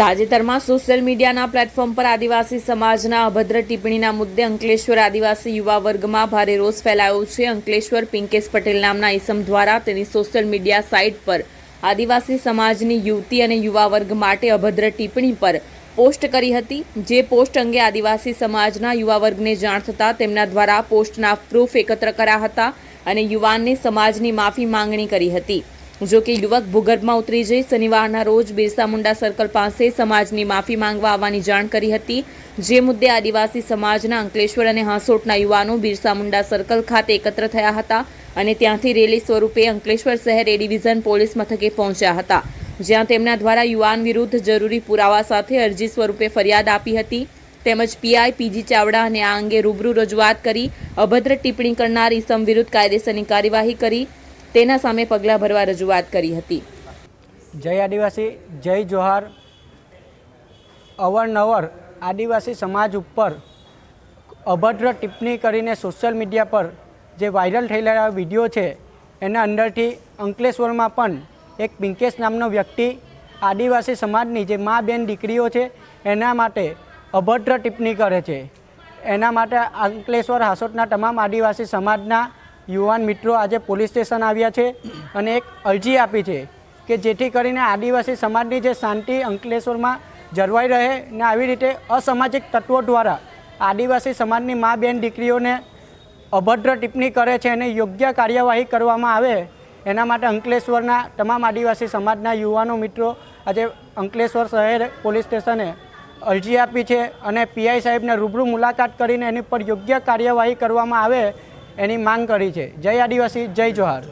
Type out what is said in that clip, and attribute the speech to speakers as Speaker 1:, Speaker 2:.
Speaker 1: તાજેતરમાં સોશિયલ મીડિયાના પ્લેટફોર્મ પર આદિવાસી સમાજના અભદ્ર ટિપ્પણીના મુદ્દે અંકલેશ્વર આદિવાસી યુવા વર્ગમાં ભારે રોષ ફેલાયો છે. અંકલેશ્વર પિંકેશ પટેલ નામના ઈસમ દ્વારા તેની સોશિયલ મીડિયા સાઇટ પર આદિવાસી સમાજની યુવતી અને યુવા વર્ગ માટે અભદ્ર ટિપ્પણી પર પોસ્ટ કરી હતી. જે પોસ્ટ અંગે આદિવાસી સમાજના યુવા વર્ગને જાણ થતાં તેમના દ્વારા પોસ્ટના પ્રૂફ એકત્ર કર્યા હતા અને યુવાનને સમાજની માફી માંગણી કરી હતી. જો કે યુવક ભૂગર્ભમાં ઉતરી જઈ શનિવારના રોજ બિરસા મુંડા સર્કલ પાસે સમાજની માફી માંગવા આવવાની જાણ કરી હતી. જે મુદ્દે આદિવાસી સમાજના અંકલેશ્વર અને હાંસોટના યુવાનો બિરસા મુંડા સર્કલ ખાતે એકત્ર થયા હતા અને ત્યાંથી રેલી સ્વરૂપે અંકલેશ્વર શહેર એ ડિવિઝન પોલીસ મથકે પહોંચ્યા હતા. જ્યાં તેમના દ્વારા યુવાન વિરુદ્ધ જરૂરી પુરાવા સાથે અરજી સ્વરૂપે ફરિયાદ આપી હતી. તેમજ પીઆઈ પીજી ચાવડા અને આ અંગે રૂબરૂ રજૂઆત કરી અભદ્ર ટિપ્પણી કરનાર ઈસમ વિરુદ્ધ કાયદેસરની કાર્યવાહી કરી તેના સામે પગલાં ભરવા રજૂઆત કરી હતી.
Speaker 2: જય આદિવાસી, જય જોહાર. અવારનવાર આદિવાસી સમાજ ઉપર અભદ્ર ટિપ્પણી કરીને સોશિયલ મીડિયા પર જે વાયરલ થયેલા વીડિયો છે, એના અંદરથી અંકલેશ્વરમાં પણ એક પિંકેશ નામનો વ્યક્તિ આદિવાસી સમાજની જે મા બેન દીકરીઓ છે, એના માટે અભદ્ર ટિપ્પણી કરે છે. એના માટે અંકલેશ્વર, હાસોટના તમામ આદિવાસી સમાજના યુવાન મિત્રો આજે પોલીસ સ્ટેશન આવ્યા છે અને એક અરજી આપી છે કે જેથી કરીને આદિવાસી સમાજની જે શાંતિ અંકલેશ્વરમાં જળવાઈ રહે ને આવી રીતે અસામાજિક તત્વો દ્વારા આદિવાસી સમાજની મા બેન દીકરીઓને અભદ્ર ટિપ્પણી કરે છે અને યોગ્ય કાર્યવાહી કરવામાં આવે એના માટે અંકલેશ્વરના તમામ આદિવાસી સમાજના યુવાનો મિત્રો આજે અંકલેશ્વર શહેર પોલીસ સ્ટેશને અરજી આપી છે અને પીઆઈ સાહેબને રૂબરૂ મુલાકાત કરીને એની પર યોગ્ય કાર્યવાહી કરવામાં આવે એની માંગ કરી છે. જય આદિવાસી જય જોહાર.